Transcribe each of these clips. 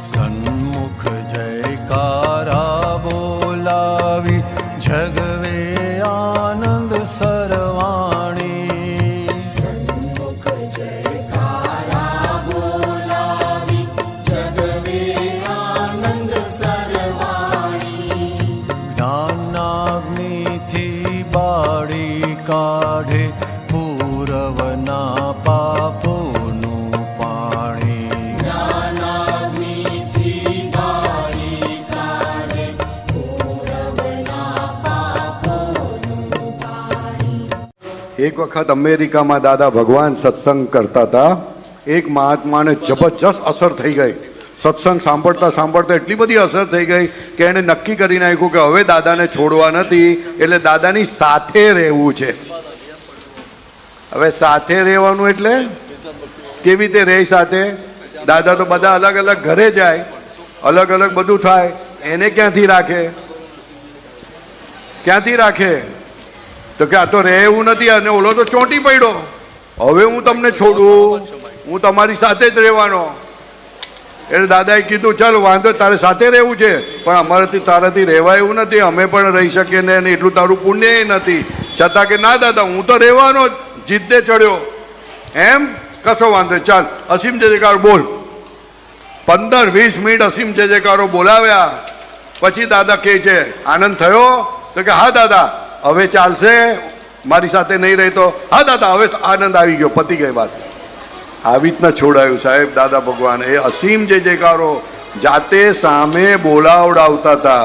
सन्मुख जयकारा बोलावि जगवे आनन्द सरवाणी। सन्मुख जयकार सर्वाणि। ज्ञानाग्निथि बाडि काढे पूरवना એક વખત અમેરિકામાં દાદા ભગવાન સત્સંગ કરતા હતા. એક મહાત્માને જબરજસ્ત અસર થઈ ગઈ. સત્સંગ સાંભળતા સાંભળતા એટલી બધી અસર થઈ ગઈ કે એણે નક્કી કરી નાખ્યું કે હવે દાદાને છોડવા નથી, એટલે દાદાની સાથે રહેવું છે. હવે સાથે રહેવાનું એટલે કેવી રીતે રહે સાથે? દાદા તો બધા અલગ અલગ ઘરે જાય, અલગ અલગ બધું થાય. એને ક્યાંથી રાખે? ક્યાંથી રાખે? તો કે આ તો રહે એવું નથી અને ઓલો તો ચોંટી પડ્યો. હવે હું તમને છોડું. હું તમારી સાથે જ રહેવાનો. એટલે દાદાએ કીધું, ચાલ, વાંધો, તારે સાથે રહેવું છે. પણ અમારાથી તારાથી રહેવાય એવું નથી. અમે પણ રહી શકીએ ને એટલું તારું પુણ્ય નથી. છતાં કે ના, દાદા, હું તો રહેવાનો જ. જીદ્દે ચડ્યો. એમ? કશો વાંધો. ચાલ, અસીમ જય જયકાર બોલ. પંદર, વીસ મિનિટ અસીમ જય જયકારો બોલાવ્યા. પછી દાદા કહે છે, આનંદ થયો? તો કે, હા, દાદા હવે ચાલશે. મારી સાથે નહીં રહી તો હા, દાદા, હવે આનંદ આવી ગયો, પતી ગઈ વાત. આવી રીતના છોડાયું સાહેબ, દાદા ભગવાન. એ અસીમ જે જયકારો જાતે સામે બોલાવડાવતા હતા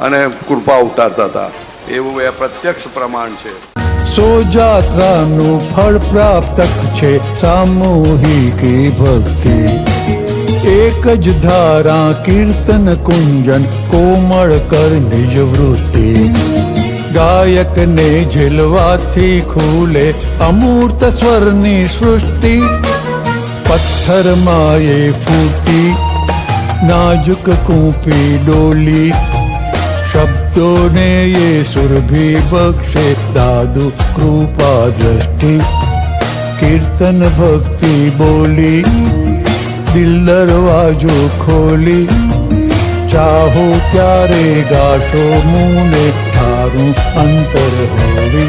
અને કૃપા ઉતારતા હતા. એવું એ પ્રત્યક્ષ પ્રમાણ છે. સો જાત્રાનું ફળ પ્રાપ્ત છે સામૂહિક ભક્તિ. એક જ ધારા, કીર્તન, કુંજન, કોમળ કર નિજ વૃત્તિ. ગાયકને ઝીલવાથી ખુલે અમૂર્ત સ્વરની સૃષ્ટિ. પથ્થરમાં એ ફૂટી, નાજુક કૂપી ડોલી. શબ્દોને એ સુરભી બક્ષે, દાદુ કૃપા દ્રષ્ટિ. કીર્તન ભક્તિ બોલી, દિલ દરવાજો ખોલી. ચાહો ત્યારે ગાશો મુને மாறும் அந்தர் ஹோலி